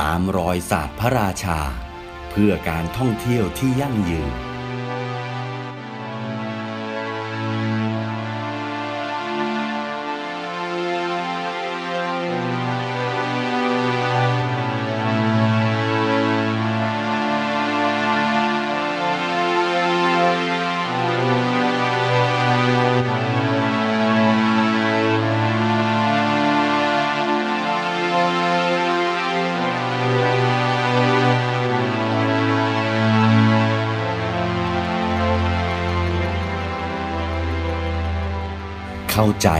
ตามรอยศาสตร์พระราชา เพื่อการท่องเที่ยวที่ยั่งยืน เข้าใจ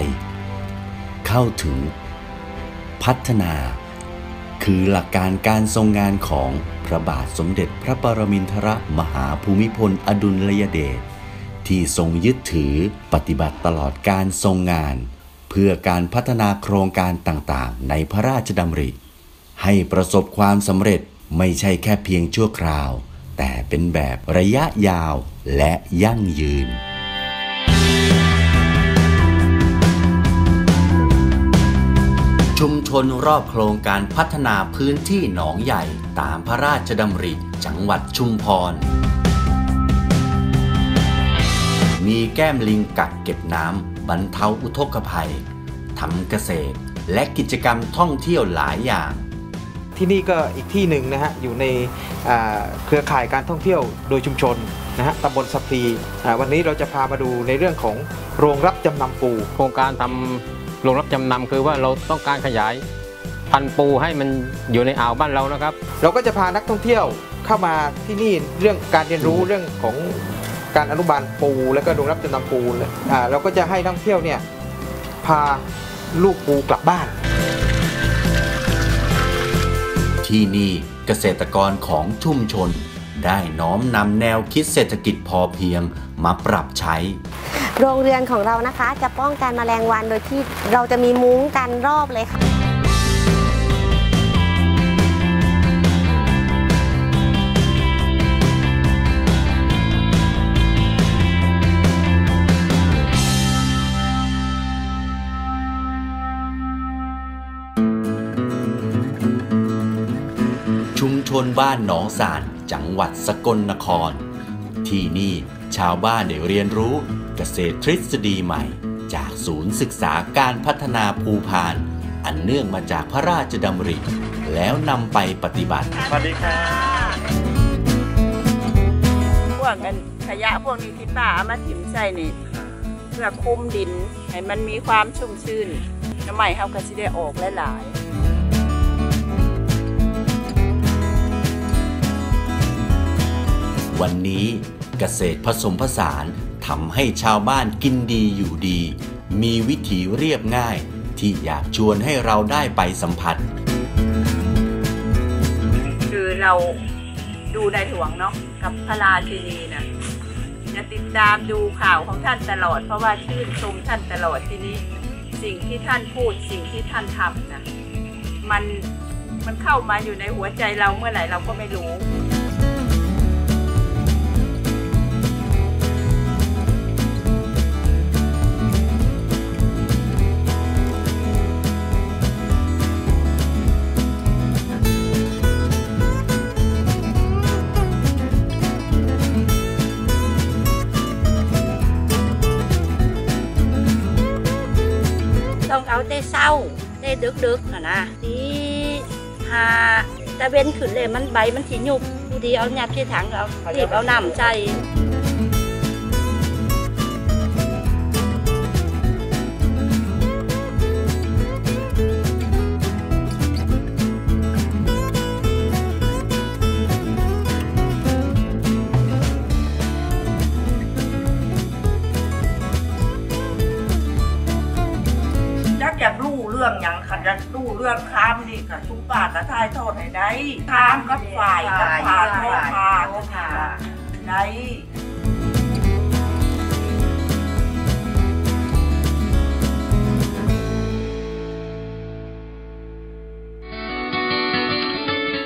เข้าถึง พัฒนา คือหลักการการทรงงานของพระบาทสมเด็จพระปรมินทรมหาภูมิพลอดุลยเดชที่ทรงยึดถือปฏิบัติตลอดการทรงงาน เพื่อการพัฒนาโครงการต่างๆ ในพระราชดำริ ให้ประสบความสำเร็จไม่ใช่แค่เพียงชั่วคราว แต่เป็นแบบระยะยาวและยั่งยืน ชุมชนรอบโครงการพัฒนาพื้นที่หนองใหญ่ตามพระราชดำริจังหวัดชุมพร มีแก้มลิงกักเก็บน้ำบรรเทาอุทกภัยทำเกษตร และกิจกรรมท่องเที่ยวหลายอย่างที่นี่ก็อีกที่หนึ่งนะฮะอยู่ในอ่าเครือข่ายการท่องเที่ยวโดยชุมชนนะฮะตำบลสะพรีอ่าวันนี้เราจะพามาดูในเรื่องของโรงรับจำนำปู โครงการทำ โรงรับจำนำคือว่าเราต้องการขยายพันธุ์ปูให้มันอยู่ในอ่าวบ้านเรานะครับ เราก็จะพานักท่องเที่ยวเข้ามาที่นี่เรื่องการเรียนรู้เรื่องของการอนุบาลปู แล้วก็โรงรับจำนำปูอ่าเราก็จะให้นักท่องเที่ยวเนี่ยพาลูกปูกลับบ้าน ที่นี่เกษตรกรของชุมชน ได้น้อมนำแนวคิดเศรษฐกิจพอเพียง มาปรับใช้ โรงเรือนของเรานะคะจะป้องกันแมลงวันโดยที่เราจะมีมุ้งกันรอบเลยค่ะ ชุมชนบ้านหนองสานจังหวัดสกลนคร ที่นี่ ชาวบ้านได้เรียนรู้เกษตรทฤษฎีใหม่ จากศูนย์ศึกษาการพัฒนาภูพาน อันเนื่องมาจากพระราชดำริ แล้วนำไปปฏิบัติ สวัสดีค่ะ พวกกันขยะพวกนี้ที่ป้าเอามาถิ่มใส่นี่ เพื่อคุมดิน ให้มันมีความชุ่มชื้นน้ำใหม่เขาก็สิได้ออกหลายๆ วันนี้ เกษตรผสมผสานทำให้ชาวบ้านกินดีอยู่ดี มีวิถีเรียบง่าย ที่อยากชวนให้เราได้ไปสัมผัส คือเราดูในหลวงเนาะกับพระราชินีนะจะติดตามดูข่าวของท่านตลอด เพราะว่าชื่นชมท่านตลอดทีนี้ สิ่งที่ท่านพูดสิ่งที่ท่านทำนะมันมันเข้ามาอยู่ในหัวใจเราเมื่อไหร่เราก็ไม่รู้าแต่เศร้าแต่ดึกๆน่ะนะที่หาตะเวนขึ้นเลยมันใบมันสิยุบดูดีเอาหยัดที่ถังเอารีบเอาน้ำใจ รื่องอย่างขันอยากรู้เรื่องค้ามนี่กับทุกปากกระทายโทษให้ได้ค้ามกับฝ่ายกับผ่าโทษผ่าโทษผ่าได้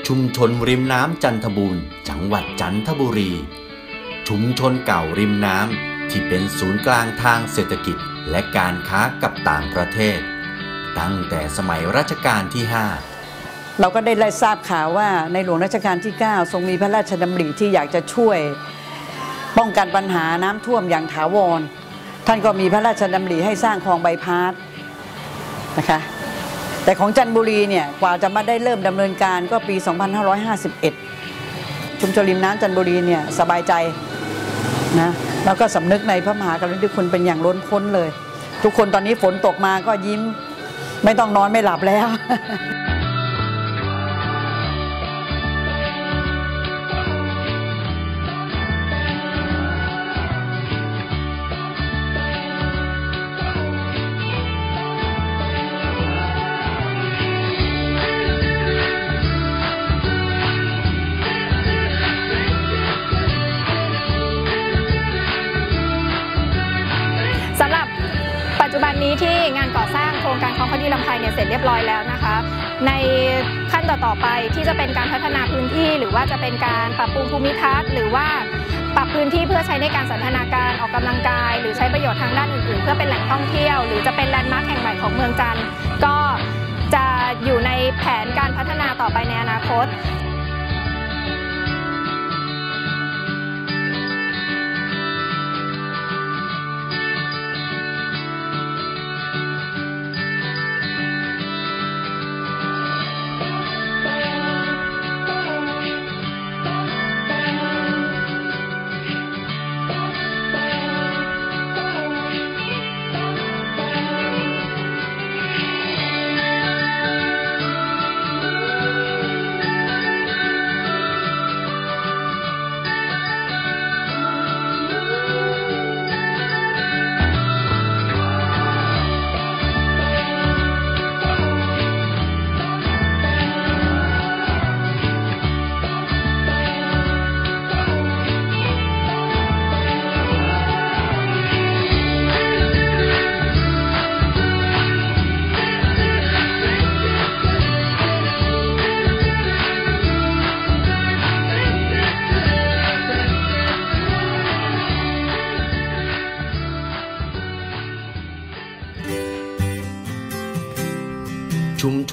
ชุมชนริมน้ำจันทบูรณ์จังหวัดจันทบุรี ชุมชนเก่าริมน้ำที่เป็นศูนย์กลางทางเศรษฐกิจและการค้ากับต่างประเทศ ตั้งแต่สมัยรัชกาลที่ 5 เราก็ได้ทราบข่าวว่าในหลวงรัชกาลที่ 9 ทรงมีพระราชดำริที่อยากจะช่วยป้องกันปัญหาน้ำท่วมอย่างถาวร ท่านก็มีพระราชดำริให้สร้างคลองใบพาสนะคะแต่ของจันทบุรีเนี่ยกว่าจะมาได้เริ่มดำเนินการก็ปี 2551 ชุมชนริมน้ำจันทบุรีเนี่ยสบายใจนะแล้วก็สำนึกในพระมหากรุณาธิคุณเป็นอย่างล้นพ้นเลย ทุกคนตอนนี้ฝนตกมาก็ยิ้ม ไม่ต้องนอนไม่หลับแล้ว ที่ลองข้าวดีลำไพเนี่ยเสร็จเรียบร้อยแล้วนะคะ ในขั้นต่อๆไปที่จะเป็นการพัฒนาพื้นที่ หรือว่าจะเป็นการปรับปรุงภูมิทัศน์หรือว่าปรับพื้นที่เพื่อใช้ในการสันทนาการออกกำลังกาย หรือใช้ประโยชน์ทางด้านอื่นๆ เพื่อเป็นแหล่งท่องเที่ยว หรือจะเป็นแลนด์มาร์คแห่งใหม่ของเมืองจันทร์ก็จะอยู่ในแผนการพัฒนาต่อไปในอนาคต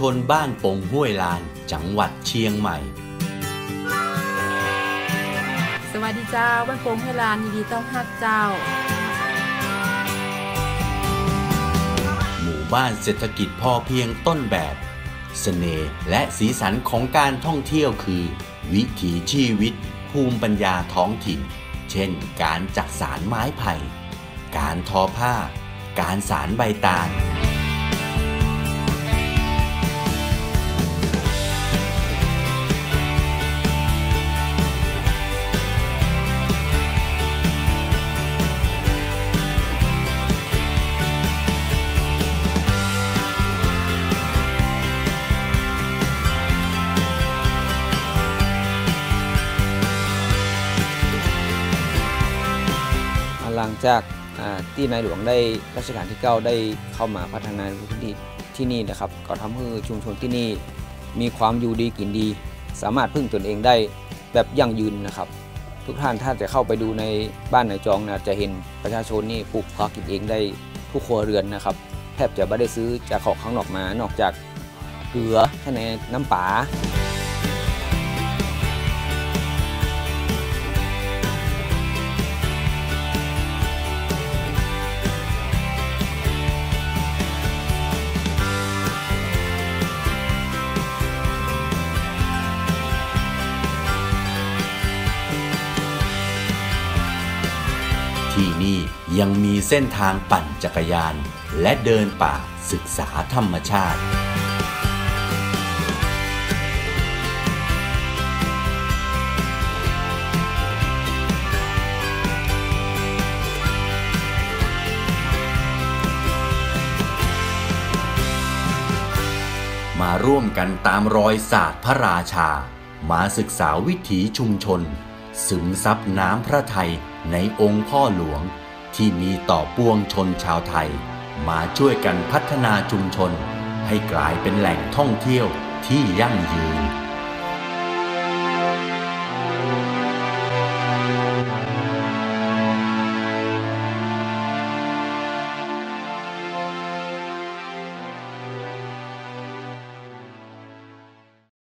ชุมชนบ้านปงห้วยลาน จังหวัดเชียงใหม่ สวัสดีเจ้าบ้านโป่งเฮลานยินดีต้อนรับเจ้า หมู่บ้านเศรษฐกิจพอเพียงต้นแบบเสน่ห์และสีสันของการท่องเที่ยวคือ วิถีชีวิต ภูมิปัญญาท้องถิ่น เช่น การจักสารไม้ไผ่ การทอผ้า การสารใบตาล จากที่ในหลวงได้รัชกาลที่ 9 ได้เข้ามาพัฒนาพื้นที่ที่นี่นะครับ ก็ทำให้ชุมชนที่นี่มีความอยู่ดีกินดี สามารถพึ่งตนเองได้แบบยั่งยืนนะครับ ทุกท่านถ้าจะเข้าไปดูในบ้านในจองนะจะเห็นประชาชนนี่ปลูกผักกินเองได้ทุกครัวเรือนนะครับแทบจะไม่ได้ซื้อจากของข้างนอกมานอกจากเกลือแค่ในน้ำปลา ที่นี่ยังมีเส้นทางปั่นจักรยาน และเดินป่าศึกษาธรรมชาติ มาร่วมกันตามรอยศาสตร์พระราชา มาศึกษาวิถีชุมชน ซึมซับน้ำพระไทย ในองค์พ่อหลวงที่มีต่อปวงชนชาวไทย มาช่วยกันพัฒนาชุมชน ให้กลายเป็นแหล่งท่องเที่ยวที่ยั่งยืน